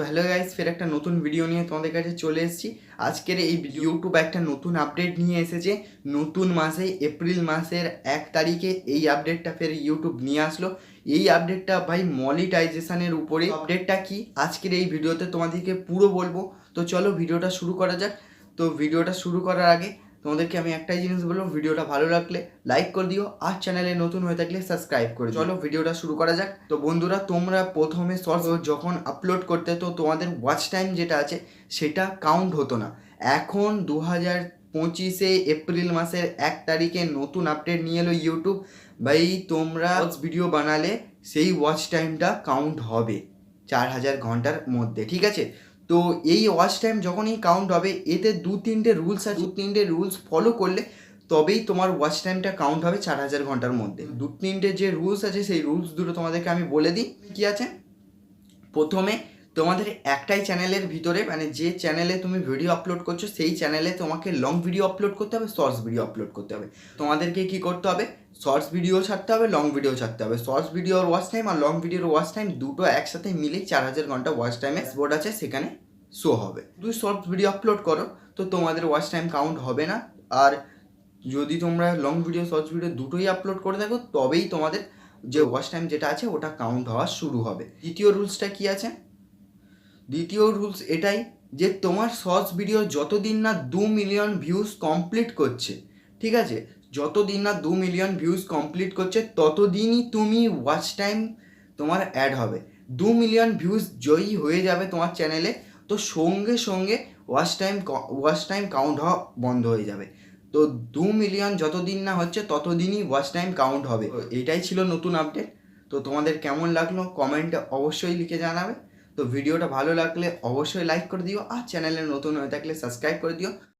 তো hello guys ফের একটা নতুন ভিডিও নিয়ে তোমাদের কাছে চলে এসেছি। আজকের এই ইউটিউব একটা নতুন আপডেট নিয়ে এসেছে। নতুন মাসে এপ্রিল মাসের এক তারিখে এই আপডেটটা ফের ইউটিউব নিয়ে আসলো। এই আপডেটটা ভাই মনিটাইজেশনের উপরে। আপডেটটা কি? আজকের এই ভিডিওতে তোমাদেরকে পুরো বলব। তো চলো ভিডিওটা শুরু করা যাক। তো ভিডিওটা শুরু করার আগে তোমাদেরকে আমি একটাই জিনিস বলব ভিডিওটা ভালো লাগলে লাইক করে দিও, আর চ্যানেলে নতুন হয়ে থাকলে সাবস্ক্রাইব করে চলো, ভিডিওটা শুরু করা যাক। তো বন্ধুরা, তোমরা প্রথমে শর্টস যখন আপলোড করতে, তো তোমাদের ওয়াচ টাইম যেটা আছে, সেটা কাউন্ট হতো না। এখন দু হাজার পঁচিশে এপ্রিল মাসের এক তারিখে নতুন আপডেট নিয়ে এলো ইউটিউব ভাই, তোমরা ভিডিও বানালে সেই ওয়াচ টাইমটা কাউন্ট হবে, চার হাজার ঘণ্টার মধ্যে, ঠিক আছে? তো এই ওয়াচ টাইম যখনই কাউন্ট হবে, এতে দু তিনটে রুলস আছে, দু তিনটে রুলস ফলো করলে তবেই তোমার ওয়াচ টাইমটা কাউন্ট হবে চার হাজার ঘণ্টার মধ্যে। দু তিনটে যে রুলস আছে, সেই রুলস দুটো তোমাদেরকে আমি বলে দিই। কি আছে? প্রথমে তোমাদের একটাই চ্যানেলের ভিতরে মানে যে চ্যানেলে তুমি ভিডিও আপলোড করছ, সেই চ্যানেলে তোমাকে লং ভিডিও আপলোড করতে হবে শর্টস ভিডিও আপলোড করতে হবে। তোমাদেরকে কি করতে হবে? শর্টস ভিডিও ছাড়তে হবে লং ভিডিও ছাড়তে হবে। শর্টস ভিডিওর ওয়াচ টাইম আর লং ভিডিওর ওয়াচ টাইম দুটো একসাথে মিলে চার হাজার ঘণ্টা ওয়াচ টাইমে বোর্ড আছে সেখানে শো হবে। দুই শর্টস ভিডিও আপলোড করো, তো তোমাদের ওয়াচ টাইম কাউন্ট হবে না। আর যদি তোমরা লং ভিডিও শর্টস ভিডিও দুটোই আপলোড করে থাকো তবেই তোমাদের যে ওয়াচ টাইম যেটা আছে, ওটা কাউন্ট হওয়া শুরু হবে। দ্বিতীয় রুলসটা কি আছে? দ্বিতীয় রুলস এটাই যে তোমার শর্টস ভিডিও যতদিন না দু মিলিয়ন ভিউজ কমপ্লিট করছে, ঠিক আছে? যতদিন না দু মিলিয়ন ভিউজ কমপ্লিট করছে, ততদিনই তুমি ওয়াচ টাইম তোমার অ্যাড হবে। দু মিলিয়ন ভিউজ জয়ী হয়ে যাবে তোমার চ্যানেলে তো সঙ্গে সঙ্গে watch time watch time count হওয়া বন্ধ হয়ে যাবে। তো দু মিলিয়ন যতদিন না হচ্ছে, ততদিনই ওয়াচ টাইম কাউন্ট হবে। এটাই ছিল নতুন আপডেট তো তোমাদের কেমন লাগল কমেন্টে অবশ্যই লিখে জানাবে। তো ভিডিওটা ভালো লাগলে অবশ্যই লাইক করে দিও আর চ্যানেলে নতুন হয়ে থাকলে সাবস্ক্রাইব করে দিও।